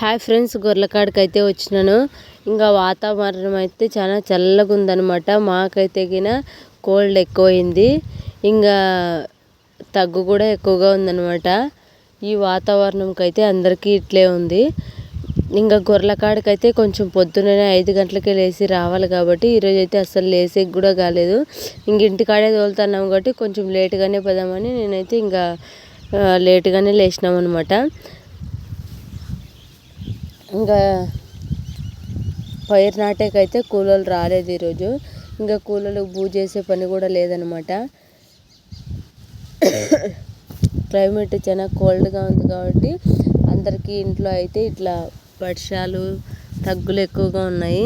Hi friends గొర్రెకాడికి అయితే వచ్చినాను. ఇంకా వాతావరణం అయితే చాలా చల్లగా ఉందన్నమాట. మాకైతే గిన కోల్డ్ ఎక్కువైంది. ఇంకా తగ్గు కూడా ఎక్కువగా ఉందన్నమాట. ఈ వాతావరణంకి అయితే అందరికీ ఇట్లే ఉంది. ఇంకా గొర్రెల కాడికైతే కొంచెం పొద్దుననే ఐదు గంటలకే లేచి రావాలి కాబట్టి ఈరోజు అయితే అసలు లేసేకి కూడా కాలేదు. ఇంక ఇంటికాడే తోలుతున్నాం కాబట్టి కొంచెం లేట్గానే పదామని నేనైతే ఇంకా లేట్గానే లేచినాం అనమాట ఇంకా పైరు నాటేకైతే కూలోళ్ళు రాలేదు ఈరోజు. ఇంకా కూలోళ్ళకి పూజ చేసే పని కూడా లేదనమాట. క్లైమేట్ చాలా కోల్డ్గా ఉంది కాబట్టి అందరికీ ఇంట్లో అయితే ఇట్లా వర్షాలు తగ్గులు ఎక్కువగా ఉన్నాయి.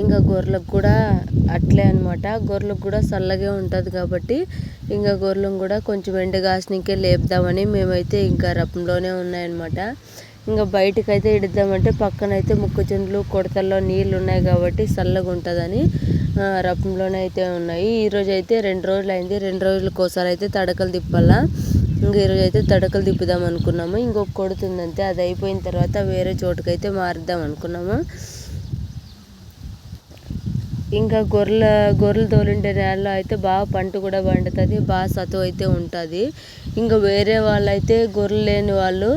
ఇంకా గొర్రెలకు కూడా అట్లే అనమాట గొర్రెలకు కూడా చల్లగా ఉంటుంది కాబట్టి ఇంకా గొర్రెలను కూడా కొంచెం ఎండ కాసినకే లేపుదామని మేమైతే ఇంకా రపంలోనే ఉన్నాయన్నమాట. ఇంకా బయటకైతే అయితే పక్కనైతే పక్కన అయితే మొక్కజొన్నలు కొడతల్లో నీళ్ళు ఉన్నాయి కాబట్టి చల్లగా ఉంటుందని రపంలోనే అయితే ఉన్నాయి. ఈరోజు అయితే రెండు రోజులు అయింది రెండు రోజులకోసారి అయితే తడకలు తిప్పాలా. ఇంకా ఈరోజు అయితే తడకలు తిప్పుదాం అనుకున్నాము. ఇంకొక కొడుతుందంతే అది అయిపోయిన తర్వాత వేరే చోటుకైతే మారుద్దాం అనుకున్నాము. ఇంకా గొర్రెల గొర్రెలు తోలిండే నేలలో అయితే బాగా పంట కూడా పండుతుంది బాగా సత్తువ అయితే ఉంటుంది. ఇంకా వేరే వాళ్ళు అయితే గొర్రెలు లేని వాళ్ళు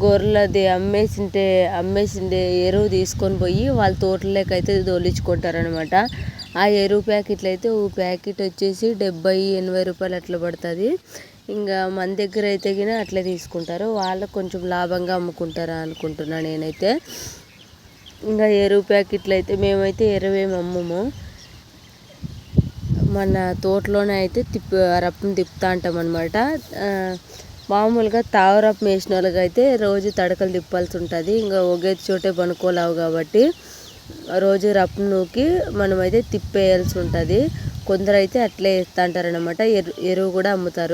గొర్రెలది అమ్మేసింటే అమ్మేసిండే ఎరువు తీసుకొని పోయి వాళ్ళ తోటలోకి అయితే తోలించుకుంటారనమాట ఆ ఎరువు ప్యాకెట్లు అయితే ఓ ప్యాకెట్ వచ్చేసి డెబ్బై ఎనభై రూపాయలు అట్లా పడుతుంది. ఇంకా మన దగ్గర అయితే గిన అట్లే తీసుకుంటారు. వాళ్ళకు కొంచెం లాభంగా అమ్ముకుంటారా అనుకుంటున్నా నేనైతే. ఇంకా ఎరువు ప్యాకెట్లు అయితే మేమైతే ఎరువు ఏమి అమ్మము. మన తోటలోనే అయితే తిప్పి రప్పని తిప్పుతా అంటాం అనమాట మామూలుగా తావరపు వేసిన వాళ్ళకి అయితే రోజు తడకలు తిప్పాల్సి ఉంటుంది. ఇంకా ఒకే చోటే పనుకోలేవు కాబట్టి రోజు రప్పు నూకి మనమైతే తిప్పేయాల్సి ఉంటుంది. కొందరైతే అట్లే వేస్తూ ఉంటారనమాట ఎరువు కూడా అమ్ముతారు.